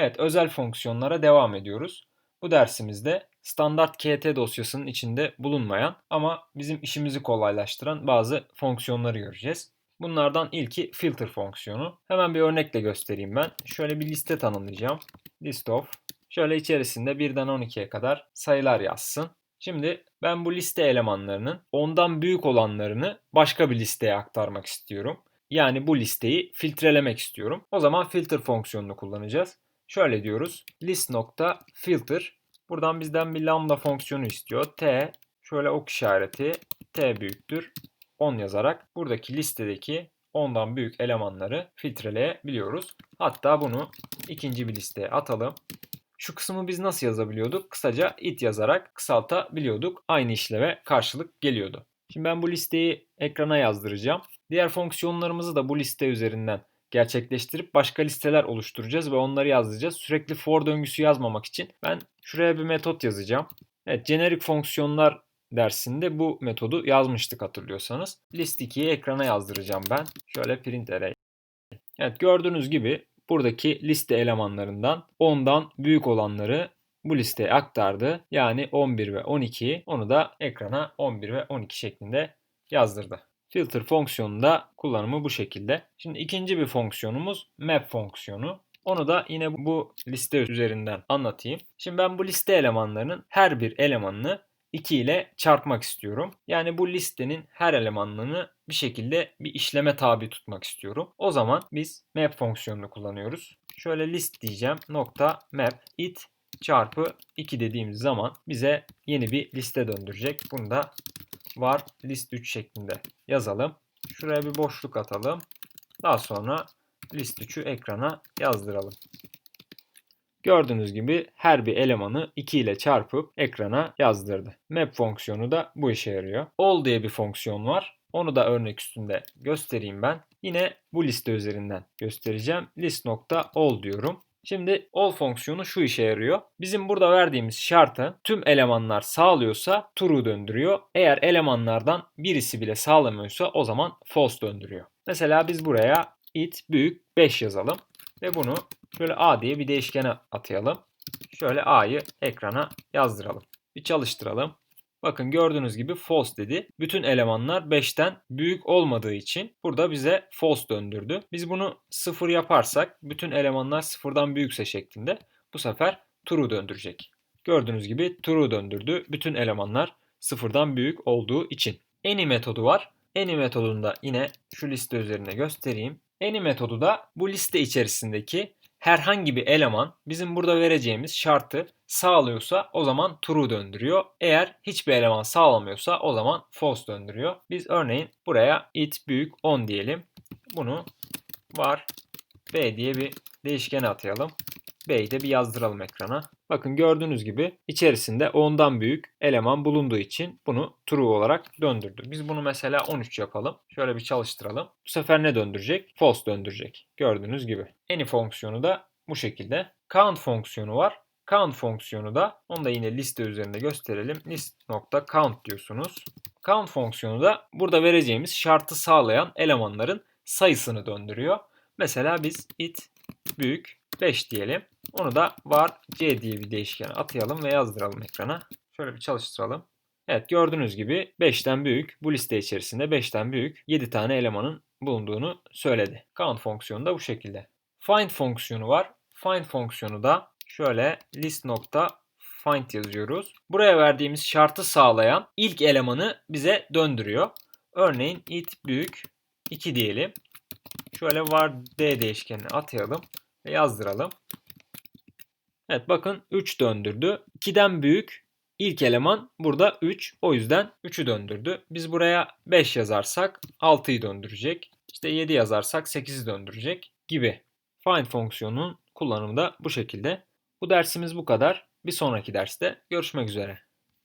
Evet, özel fonksiyonlara devam ediyoruz. Bu dersimizde standart KT dosyasının içinde bulunmayan ama bizim işimizi kolaylaştıran bazı fonksiyonları göreceğiz. Bunlardan ilki filter fonksiyonu. Hemen bir örnekle göstereyim ben. Şöyle bir liste tanımlayacağım. List of. Şöyle içerisinde 1'den 12'ye kadar sayılar yazsın. Şimdi ben bu liste elemanlarının ondan büyük olanlarını başka bir listeye aktarmak istiyorum. Yani bu listeyi filtrelemek istiyorum. O zaman filter fonksiyonunu kullanacağız. Şöyle diyoruz. list nokta filter. Buradan bizden bir lambda fonksiyonu istiyor. T şöyle ok işareti T büyüktür 10 yazarak buradaki listedeki 10'dan büyük elemanları filtreleyebiliyoruz. Hatta bunu ikinci bir listeye atalım. Şu kısmı biz nasıl yazabiliyorduk? Kısaca it yazarak kısaltabiliyorduk. Aynı işleve karşılık geliyordu. Şimdi ben bu listeyi ekrana yazdıracağım. Diğer fonksiyonlarımızı da bu liste üzerinden gerçekleştirip başka listeler oluşturacağız ve onları yazdıracağız. Sürekli for döngüsü yazmamak için ben şuraya bir metot yazacağım. Evet, jenerik fonksiyonlar dersinde bu metodu yazmıştık hatırlıyorsanız. List 2'yi ekrana yazdıracağım ben. Şöyle print array. Evet gördüğünüz gibi buradaki liste elemanlarından 10'dan büyük olanları bu listeye aktardı. Yani 11 ve 12 onu da ekrana 11 ve 12 şeklinde yazdırdı. Filter fonksiyonunda kullanımı bu şekilde. Şimdi ikinci bir fonksiyonumuz map fonksiyonu. Onu da yine bu liste üzerinden anlatayım. Şimdi ben bu liste elemanlarının her bir elemanını 2 ile çarpmak istiyorum. Yani bu listenin her elemanını bir şekilde bir işleme tabi tutmak istiyorum. O zaman biz map fonksiyonunu kullanıyoruz. Şöyle list diyeceğim. Nokta map it çarpı 2 dediğimiz zaman bize yeni bir liste döndürecek. Bunu da var list 3 şeklinde yazalım. Şuraya bir boşluk atalım. Daha sonra list 3'ü ekrana yazdıralım. Gördüğünüz gibi her bir elemanı 2 ile çarpıp ekrana yazdırdı. Map fonksiyonu da bu işe yarıyor. All diye bir fonksiyon var. Onu da örnek üstünde göstereyim ben. Yine bu liste üzerinden göstereceğim. List.all diyorum. Şimdi all fonksiyonu şu işe yarıyor. Bizim burada verdiğimiz şartı tüm elemanlar sağlıyorsa true döndürüyor. Eğer elemanlardan birisi bile sağlamıyorsa o zaman false döndürüyor. Mesela biz buraya it büyük 5 yazalım ve bunu şöyle a diye bir değişkene atayalım. Şöyle a'yı ekrana yazdıralım. Bir çalıştıralım. Bakın gördüğünüz gibi false dedi. Bütün elemanlar 5'ten büyük olmadığı için burada bize false döndürdü. Biz bunu 0 yaparsak bütün elemanlar 0'dan büyükse şeklinde bu sefer true döndürecek. Gördüğünüz gibi true döndürdü. Bütün elemanlar 0'dan büyük olduğu için. Any metodu var. Any metodunda yine şu liste üzerine göstereyim. Any metodu da bu liste içerisindeki herhangi bir eleman bizim burada vereceğimiz şartı sağlıyorsa o zaman true döndürüyor. Eğer hiçbir eleman sağlamıyorsa o zaman false döndürüyor. Biz örneğin buraya it büyük 10 diyelim. Bunu var b diye bir değişkene atayalım. B'yi de bir yazdıralım ekrana. Bakın gördüğünüz gibi içerisinde 10'dan büyük eleman bulunduğu için bunu true olarak döndürdü. Biz bunu mesela 13 yapalım. Şöyle bir çalıştıralım. Bu sefer ne döndürecek? False döndürecek. Gördüğünüz gibi. Any fonksiyonu da bu şekilde. Count fonksiyonu var. Count fonksiyonu da onu da yine liste üzerinde gösterelim. List.count diyorsunuz. Count fonksiyonu da burada vereceğimiz şartı sağlayan elemanların sayısını döndürüyor. Mesela biz it büyük 5 diyelim. Onu da var c diye bir değişkene atayalım ve yazdıralım ekrana. Şöyle bir çalıştıralım. Evet gördüğünüz gibi 5'ten büyük bu liste içerisinde 5'ten büyük 7 tane elemanın bulunduğunu söyledi. Count fonksiyonu da bu şekilde. Find fonksiyonu var. Find fonksiyonu da şöyle list nokta find yazıyoruz. Buraya verdiğimiz şartı sağlayan ilk elemanı bize döndürüyor. Örneğin it büyük 2 diyelim. Şöyle var d değişkenini atayalım ve yazdıralım. Evet bakın 3 döndürdü. 2'den büyük ilk eleman burada 3. O yüzden 3'ü döndürdü. Biz buraya 5 yazarsak 6'yı döndürecek. İşte 7 yazarsak 8'i döndürecek gibi. Find fonksiyonunun kullanımı da bu şekilde. Bu dersimiz bu kadar. Bir sonraki derste görüşmek üzere.